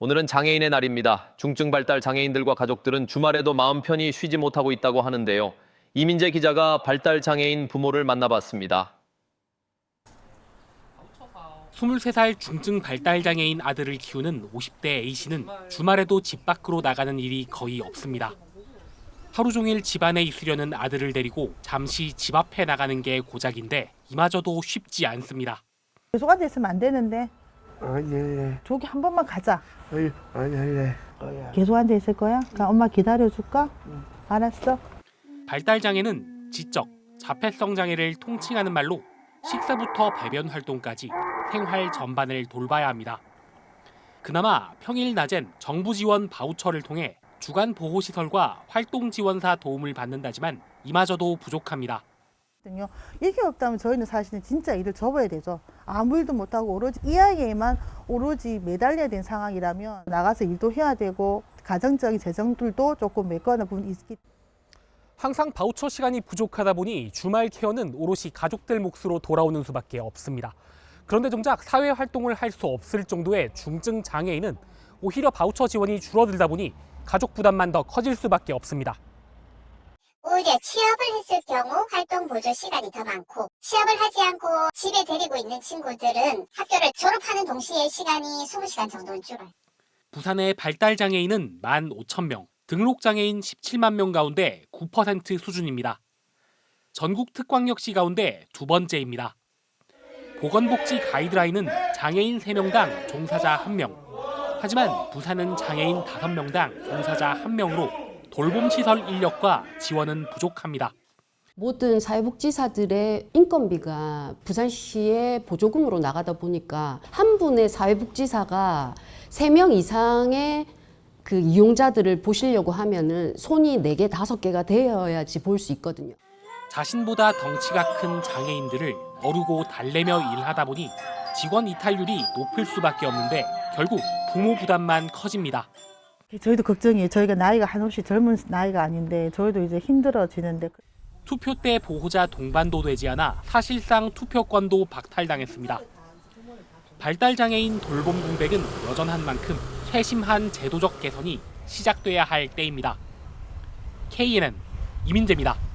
오늘은 장애인의 날입니다. 중증 발달 장애인들과 가족들은 주말에도 마음 편히 쉬지 못하고 있다고 하는데요. 이민재 기자가 발달 장애인 부모를 만나봤습니다. 23살 중증 발달 장애인 아들을 키우는 50대 A 씨는 주말에도 집 밖으로 나가는 일이 거의 없습니다. 하루 종일 집안에 있으려는 아들을 데리고 잠시 집 앞에 나가는 게 고작인데 이마저도 쉽지 않습니다. 계속 앉아 있으면 안 되는데 아니 아니 저기 한 번만 가자. 아니 거야. 계속 앉아 있을 거야? 그럼 엄마 기다려 줄까? 알았어. 발달 장애는 지적, 자폐성 장애를 통칭하는 말로 식사부터 배변 활동까지 생활 전반을 돌봐야 합니다. 그나마 평일 낮엔 정부 지원 바우처를 통해 주간 보호 시설과 활동 지원사 도움을 받는다지만 이마저도 부족합니다. 거든요. 이게 없다면 저희는 사실은 진짜 일을 접어야 되죠. 아무 일도 못하고 오로지 이 아이에만 오로지 매달려야 되는 상황이라면 나가서 일도 해야 되고 가정적인 재정들도 조금 메꿔는 부분이 있기 항상 바우처 시간이 부족하다 보니 주말 케어는 오롯이 가족들 몫으로 돌아오는 수밖에 없습니다. 그런데 정작 사회 활동을 할 수 없을 정도의 중증 장애인은 오히려 바우처 지원이 줄어들다 보니 가족 부담만 더 커질 수밖에 없습니다. 오히려 취업을 했을 경우 활동 보조 시간이 더 많고 취업을 하지 않고 집에 데리고 있는 친구들은 학교를 졸업하는 동시에 시간이 20시간 정도는 줄어요. 부산의 발달 장애인은 15,000명, 등록 장애인 17만 명 가운데 9% 수준입니다. 전국 특광역시 가운데 두 번째입니다. 보건복지 가이드라인은 장애인 3명당 종사자 1명. 하지만 부산은 장애인 5명당 종사자 1명으로 돌봄 시설 인력과 지원은 부족합니다. 모든 사회복지사들의 인건비가 부산시의 보조금으로 나가다 보니까 한 분의 사회복지사가 세 명 이상의 그 이용자들을 보시려고 하면은 손이 네 개, 다섯 개가 되어야지 볼 수 있거든요. 자신보다 덩치가 큰 장애인들을 어르고 달래며 일하다 보니 직원 이탈률이 높을 수밖에 없는데 결국 부모 부담만 커집니다. 저희도 걱정이에요. 저희가 나이가 한없이 젊은 나이가 아닌데 저희도 이제 힘들어지는데 투표 때 보호자 동반도 되지 않아 사실상 투표권도 박탈당했습니다. 발달 장애인 돌봄 공백은 여전한 만큼 세심한 제도적 개선이 시작돼야 할 때입니다. KNN 이민재입니다.